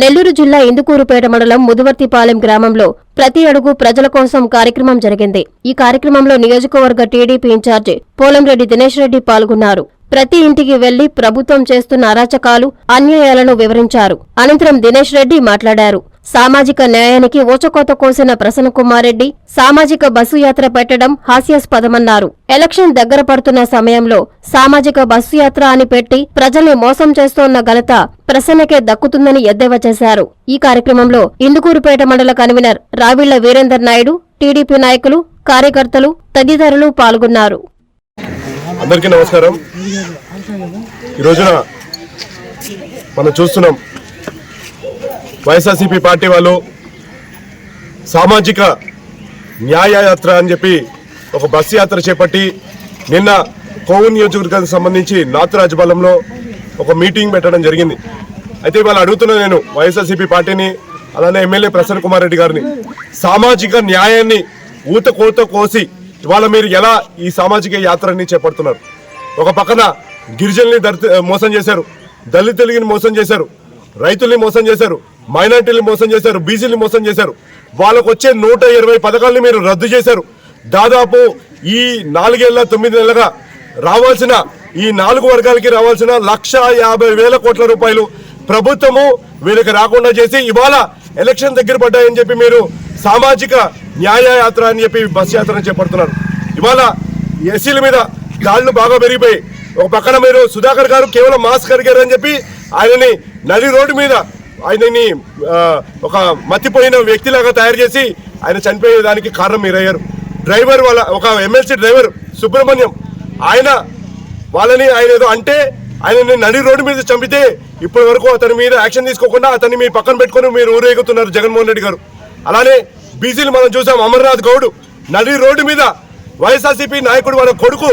నెల్లూరు జిల్లా ఇందుకూరుపేట మండలం ముదువర్తిపాలెం గ్రామంలో ప్రతి అడుగు ప్రజల కోసం కార్యక్రమం జరిగింది. ఈ కార్యక్రమంలో నియోజకవర్గ టీడీపీ ఇన్ఛార్జి పోలంరెడ్డి దినేష్ రెడ్డి పాల్గొన్నారు. ప్రతి ఇంటికి వెళ్ళి ప్రభుత్వం చేస్తున్న అరాచకాలు అన్యాయాలను వివరించారు. అనంతరం దినేష్ రెడ్డి మాట్లాడారు. సామాజిక న్యాయానికి ఊచకోత కోసిన ప్రసన్న సామాజిక బస్సు యాత్ర పెట్టడం హాస్యాస్పదమన్నారు. ఎలక్షన్ దగ్గర పడుతున్న సమయంలో సామాజిక బస్సు యాత్ర అని పెట్టి ప్రజల్ని మోసం చేస్తోన్న ఘనత ప్రసన్నకే దక్కుతుందని ఎద్దేవా చేశారు. ఈ కార్యక్రమంలో ఇందుకూరుపేట మండల కన్వీనర్ రావిళ్ళ వీరేందర్ నాయుడు టీడీపీ నాయకులు కార్యకర్తలు తదితరులు పాల్గొన్నారు. అందరికీ నమస్కారం. ఈ రోజున మనం చూస్తున్నాం వైఎస్ఆర్సీపీ పార్టీ వాళ్ళు సామాజిక న్యాయ యాత్ర అని చెప్పి ఒక బస్సు యాత్ర చేపట్టి నిన్న కోవూరు నియోజకవర్గానికి సంబంధించి నార్త్ రాజపాలెంలో ఒక మీటింగ్ పెట్టడం జరిగింది. అయితే ఇవాళ అడుగుతున్నా నేను వైఎస్ఆర్సీపీ పార్టీని అలానే ఎమ్మెల్యే ప్రసన్న కుమార్ రెడ్డి గారిని సామాజిక న్యాయాన్ని ఊత కోత కోసి ఇవాళ మీరు ఎలా ఈ సామాజిక యాత్రని చేపడుతున్నారు? ఒక పక్కన గిరిజనుల్ని దళిత మోసం చేశారు దళితులకి మోసం చేశారు రైతుల్ని మోసం చేశారు మైనార్టీలు మోసం చేశారు బీసీని మోసం చేశారు. వాళ్ళకు వచ్చే నూట ఇరవై పథకాలను మీరు రద్దు చేశారు. దాదాపు ఈ నాలుగేళ్ళ తొమ్మిది నెలలుగా రావాల్సిన ఈ నాలుగు వర్గాలకి రావాల్సిన లక్ష యాభై వేల కోట్ల రూపాయలు ప్రభుత్వము వీళ్ళకి రాకుండా చేసి ఇవాళ ఎలక్షన్ దగ్గర పడ్డాయని చెప్పి మీరు సామాజిక న్యాయ యాత్ర అని చెప్పి బస్ యాత్ర చేపడుతున్నారు ఇవాళ ఎస్సీల మీద గాళ్ళు బాగా పెరిగిపోయి ఒక పక్కన మీరు సుధాకర్ గారు కేవలం మాస్క్ కడిగారు అని చెప్పి ఆయనని నది రోడ్డు మీద ఆయనని ఒక మతిపోయిన వ్యక్తిలాగా తయారు చేసి ఆయన చనిపోయేదానికి కారణం మీరయ్యారు. డ్రైవర్ వాళ్ళ ఒక ఎమ్మెల్సీ డ్రైవర్ సుబ్రహ్మణ్యం ఆయన వాళ్ళని ఆయన ఏదో అంటే ఆయన నడి రోడ్డు మీద చంపితే ఇప్పటి వరకు అతని మీద యాక్షన్ తీసుకోకుండా అతన్ని మీ పక్కన పెట్టుకొని మీరు ఊరేగుతున్నారు జగన్మోహన్ రెడ్డి గారు. అలానే బీసీలు మనం చూసాం అమర్నాథ్ గౌడ్ నడి రోడ్డు మీద వైఎస్ఆర్సీపీ నాయకుడు వాళ్ళ కొడుకు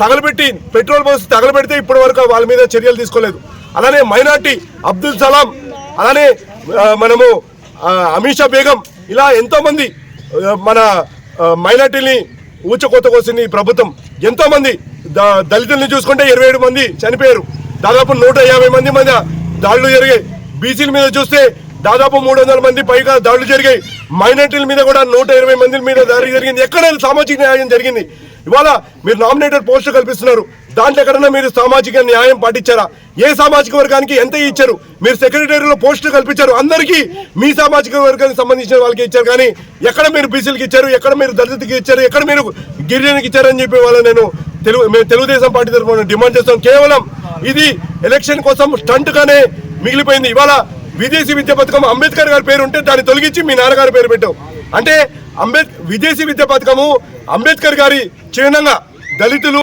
తగలబెట్టి పెట్రోల్ పోసి తగలబెడితే ఇప్పటి వరకు వాళ్ళ మీద చర్యలు తీసుకోలేదు. అలానే మైనార్టీ అబ్దుల్ సలాం అలానే మనము అమీషా బేగం ఇలా ఎంతోమంది మన మైనార్టీని ఊచకోత కోసింది ఈ ప్రభుత్వం. ఎంతోమంది ద- దళితుల్ని చూసుకుంటే ఇరవై ఏడు మంది చనిపోయారు. దాదాపు నూట యాభై మంది మీద దాడులు జరిగాయి. బీసీల మీద చూస్తే దాదాపు మూడు వందల మంది పైగా దాడులు జరిగాయి. మైనార్టీల మీద కూడా నూట ఇరవై మంది మీద దాడి జరిగింది. ఎక్కడ సామాజిక న్యాయం జరిగింది. ఇవాళ మీరు నామినేటెడ్ పోస్టు కల్పిస్తున్నారు. దాంట్లో ఎక్కడన్నా మీరు సామాజిక న్యాయం పాటించారా? ఏ సామాజిక వర్గానికి ఎంత ఇచ్చారు? మీరు సెక్రటరీలో పోస్టులు కల్పించారు. అందరికీ మీ సామాజిక వర్గానికి సంబంధించిన వాళ్ళకి ఇచ్చారు. కానీ ఎక్కడ మీరు బీసీలకి ఇచ్చారు? ఎక్కడ మీరు దళితుకి ఇచ్చారు? ఎక్కడ మీరు గిరిజనకి ఇచ్చారని చెప్పి వాళ్ళ నేను తెలుగు మేము తెలుగుదేశం పార్టీ తరఫున డిమాండ్ చేస్తాం. కేవలం ఇది ఎలక్షన్ కోసం స్టంట్గానే మిగిలిపోయింది. ఇవాళ విదేశీ విద్య పథకం అంబేద్కర్ గారి పేరు ఉంటే దాన్ని తొలగించి మీ నాన్నగారి పేరు పెట్టావు అంటే అంబేద్ విదేశీ విద్య పథకము అంబేద్కర్ గారి చిహ్నంగా దళితులు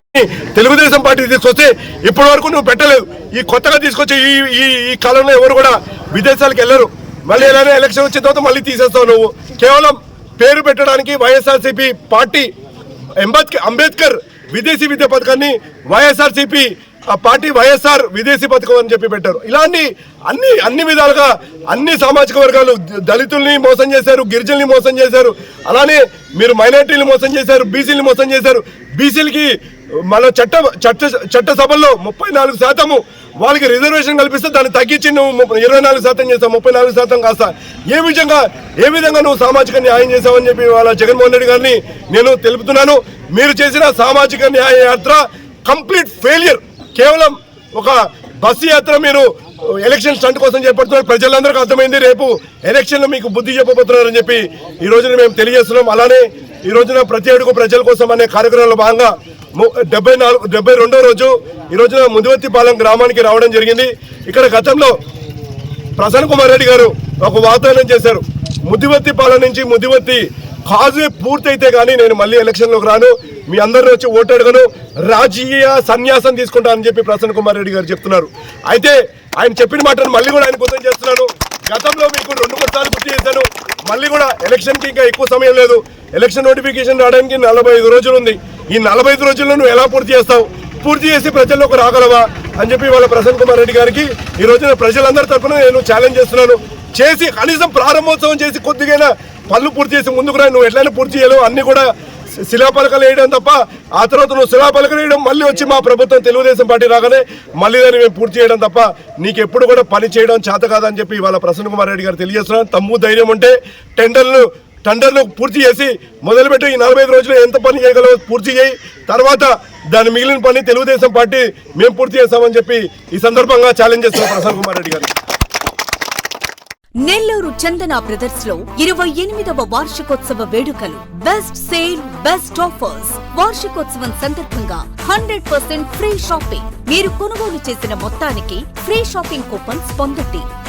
తెలుగుదేశం పార్టీ తీసుకొస్తే ఇప్పటి వరకు నువ్వు పెట్టలేదు. ఈ కొత్తగా తీసుకొచ్చే ఈ ఈ ఈ కాలంలో ఎవరు కూడా విదేశాలకు వెళ్ళరు. మళ్ళీ ఎలానే ఎలక్షన్ వచ్చిన తర్వాత మళ్ళీ తీసేస్తావు నువ్వు. కేవలం పేరు పెట్టడానికి వైఎస్ఆర్సీపీ పార్టీ అంబేద్కర్ అంబేద్కర్ విదేశీ విద్య పథకాన్ని వైఎస్ఆర్సీపీ ఆ పార్టీ వైఎస్ఆర్ విదేశీ పథకం అని చెప్పి పెట్టారు. ఇలాంటి అన్ని అన్ని విధాలుగా అన్ని సామాజిక వర్గాలు దళితుల్ని మోసం చేశారు గిరిజనుల్ని మోసం చేశారు. అలానే మీరు మైనార్టీని మోసం చేశారు బీసీని మోసం చేశారు. బీసీలకి మన చట్ట చట్ట చట్టసభల్లో ముప్పై నాలుగు శాతము వాళ్ళకి రిజర్వేషన్ కల్పిస్తే దాన్ని తగ్గించి నువ్వు ఇరవై నాలుగు శాతం చేస్తావు ముప్పై నాలుగు శాతం కాస్త. ఏ విధంగా ఏ విధంగా నువ్వు సామాజిక న్యాయం చేసావని చెప్పి వాళ్ళ జగన్మోహన్ రెడ్డి గారిని నేను తెలుపుతున్నాను. మీరు చేసిన సామాజిక న్యాయ యాత్ర కంప్లీట్ ఫెయిలియర్. కేవలం ఒక బస్సు యాత్ర మీరు ఎలక్షన్ స్టంట్ కోసం చేపడుతున్నారు. ప్రజలందరికీ అర్థమైంది రేపు ఎలక్షన్లో మీకు బుద్ధి చెప్పబోతున్నారని చెప్పి ఈ రోజున మేము తెలియజేస్తున్నాం. అలానే ఈ రోజున ప్రతి అడుగు ప్రజల కోసం అనే కార్యక్రమంలో భాగంగా డెబ్బై నాలుగు డెబ్బై రెండో రోజు ఈ రోజున ముదివత్తిపాలెం గ్రామానికి రావడం జరిగింది. ఇక్కడ గతంలో ప్రసన్న కుమార్ రెడ్డి గారు ఒక వాగ్దానం చేశారు. ముదివత్తి నుంచి ముదివత్తి కాజే పూర్తయితే కానీ నేను మళ్ళీ ఎలక్షన్లోకి రాను. మీ అందరిని వచ్చి ఓటు అడగను. రాజకీయ సన్యాసం తీసుకుంటానని చెప్పి ప్రసన్న కుమార్ రెడ్డి గారు చెప్తున్నారు. అయితే ఆయన చెప్పిన మాటను మళ్ళీ కూడా ఆయన గుర్తం చేస్తున్నాను గతంలో మీకు రెండు మూడు సార్లు గుర్తు చేశాను. మళ్ళీ కూడా ఎలక్షన్కి ఇంకా ఎక్కువ సమయం లేదు. ఎలక్షన్ నోటిఫికేషన్ రావడానికి నలభై ఐదు రోజులు ఉంది. ఈ నలభై ఐదు రోజుల్లో నువ్వు ఎలా పూర్తి చేస్తావు? పూర్తి చేసి ప్రజల్లోకి రాగలవా? అని చెప్పి వాళ్ళ ప్రసన్న కుమార్ రెడ్డి గారికి ఈ రోజున ప్రజలందరి తరఫున నేను ఛాలెంజ్ చేస్తున్నాను. చేసి కనీసం ప్రారంభోత్సవం చేసి కొద్దిగా పనులు పూర్తి చేసి ముందుకు రా నువ్వు ఎట్లయినా పూర్తి చేయలేవు. అన్ని కూడా శిలాపలకలు వేయడం తప్ప ఆ తర్వాత నువ్వు శిలాపలకలు వేయడం మళ్ళీ వచ్చి మా ప్రభుత్వం తెలుగుదేశం పార్టీ రాగానే మళ్ళీ దాన్ని మేము పూర్తి చేయడం తప్ప నీకు ఎప్పుడు కూడా పని చేయడం చేత కాదని చెప్పి ఇవాళ ప్రసన్న కుమార్ రెడ్డి గారు తెలియజేస్తున్నాను తమ్ము ధైర్యం ఉంటే టెండర్లు టెండర్లు పూర్తి చేసి మొదలుపెట్టి. ఈ నలభై ఐదు రోజులు ఎంత పని చేయగలవో పూర్తి చేయి. తర్వాత దాని మిగిలిన పని తెలుగుదేశం పార్టీ మేము పూర్తి చేస్తామని చెప్పి ఈ సందర్భంగా ఛాలెంజ్ చేస్తున్నాం ప్రసన్న కుమార్ రెడ్డి గారు. నెల్లూరు చందన బ్రదర్స్లో ఇరవై ఎనిమిదవ వార్షికోత్సవ వేడుకలు. బెస్ట్ సేల్ బెస్ట్ ఆఫర్స్ వార్షికోత్సవం సందర్భంగా హండ్రెడ్ పర్సెంట్ ఫ్రీ షాపింగ్. మీరు కొనుగోలు చేసిన మొత్తానికి ఫ్రీ షాపింగ్ కూపన్స్ పొందండి.